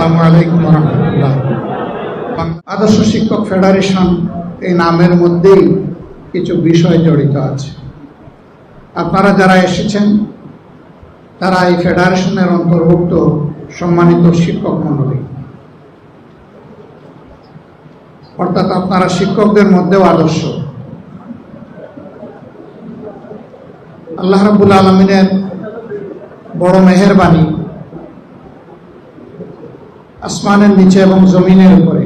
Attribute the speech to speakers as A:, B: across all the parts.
A: আসসালামু আলাইকুম রহমতুল্লাহ। আদর্শ শিক্ষক ফেডারেশন এই নামের মধ্যেই কিছু বিষয় জড়িত আছে। আপনারা যারা এসেছেন, তারা এই ফেডারেশনের অন্তর্ভুক্ত সম্মানিত শিক্ষক মণ্ডলী। অর্থাৎ আপনারা শিক্ষকদের মধ্যেও আদর্শ। আল্লাহ রাবুল আলমিনের বড় মেহরবানি আসমানের নিচে এবং জমিনের উপরে।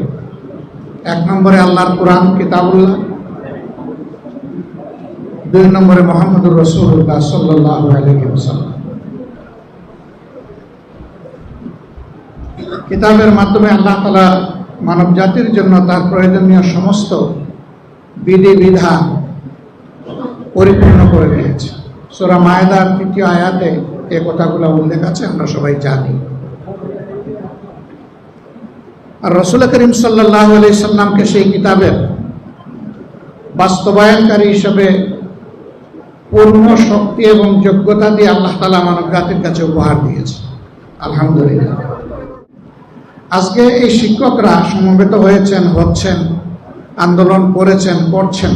A: এক নম্বরে আল্লাহর কোরআন, কিতাবুল্লাহ। দুই নম্বরে মোহাম্মদুর রসুল্লাহ সাল্লাহ কিতাবের মাধ্যমে আল্লাহ তালা মানব জাতির জন্য তার প্রয়োজনীয় সমস্ত বিধি বিধান পরিপূর্ণ করে দিয়েছে সোরা মায়েদার তৃতীয় আয়াতে এ কথাগুলো উল্লেখ আছে, আমরা সবাই জানি। আর রসুল করিম সাল্লাহ সাল্লামকে সেই কিতাবের বাস্তবায়নকারী হিসেবে পূর্ণ শক্তি এবং যোগ্যতা দিয়ে আল্লাহ তালা মানব জাতির কাছে উপহার দিয়েছে। আলহামদুলিল্লাহ। আজকে এই শিক্ষকরা সমবেত হয়েছেন, হচ্ছেন, আন্দোলন করেছেন, করছেন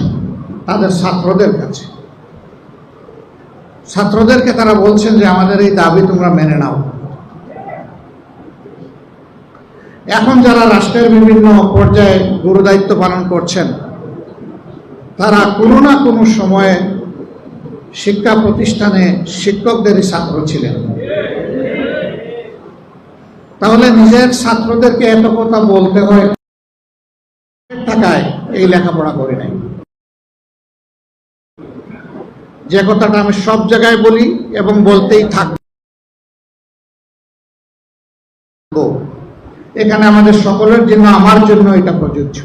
A: তাদের ছাত্রদের কাছে। ছাত্রদেরকে তারা বলছেন যে, আমাদের এই দাবি তোমরা মেনে নাও। এখন যারা রাষ্ট্রের বিভিন্ন পর্যায়ে গুরু দায়িত্ব পালন করছেন, তারা কোনো না কোনো সময়ে শিক্ষা প্রতিষ্ঠানে শিক্ষকদেরই ছাত্র ছিলেন। তাহলে নিজের ছাত্রদেরকে এত কথা বলতে হয় টাকায় এই লেখাপড়া করে নাই। যে কথাটা আমি সব জায়গায় বলি এবং বলতেই থাকব এখানে আমাদের সকলের জন্য, আমার জন্য এটা প্রযোজ্য।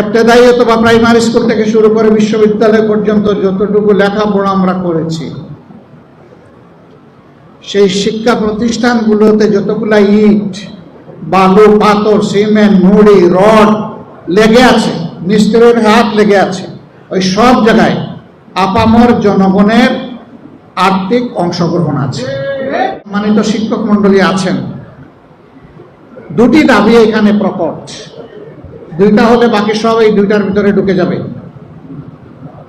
A: এফতেদায়ী অথবা প্রাইমারি স্কুল থেকে শুরু করে বিশ্ববিদ্যালয় পর্যন্ত যতটুকু লেখাপড়া আমরা করেছি, সেই শিক্ষা প্রতিষ্ঠানগুলোতে যতগুলা ইট, বালু, পাথর, সিমেন্ট, মুড়ি, রড লেগে আছে মিস্ত্রির হাত লেগে আছে, ওই সব জায়গায় আপামর জনগণের আর্থিক অংশগ্রহণ আছে। সম্মানিত শিক্ষক মন্ডলী আছেন। দুটি দাবি এখানে প্রকট। দুইটা হলে বাকি সব এই দুইটার ভিতরে ঢুকে যাবে।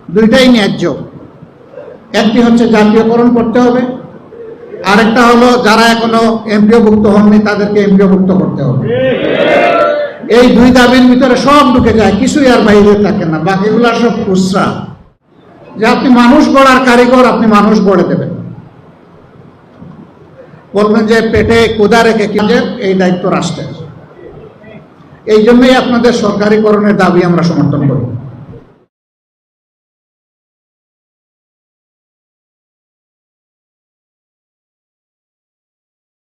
A: দুইটাই ন্যায্য। একটি হচ্ছে জাতীয়করণ করতে হবে। আরেকটা হলো যারা এখনও এমপিওভুক্ত হননি, তাদেরকে এমপিওভুক্ত করতে হবে। এই দুই দাবির ভিতরে সব ঢুকে যায়, কিছুই আর বাইরে থাকে না। বাকিগুলো সব খুচরা। যে আপনি মানুষ গড়ার কারিগর, আপনি মানুষ গড়ে দেবেন। বলবেন যে পেটে কোদা রেখে কিনে এই দায়িত্ব রাষ্ট্রের। এই জন্যই আপনাদের সরকারিকরণের দাবি আমরা সমর্থন করি।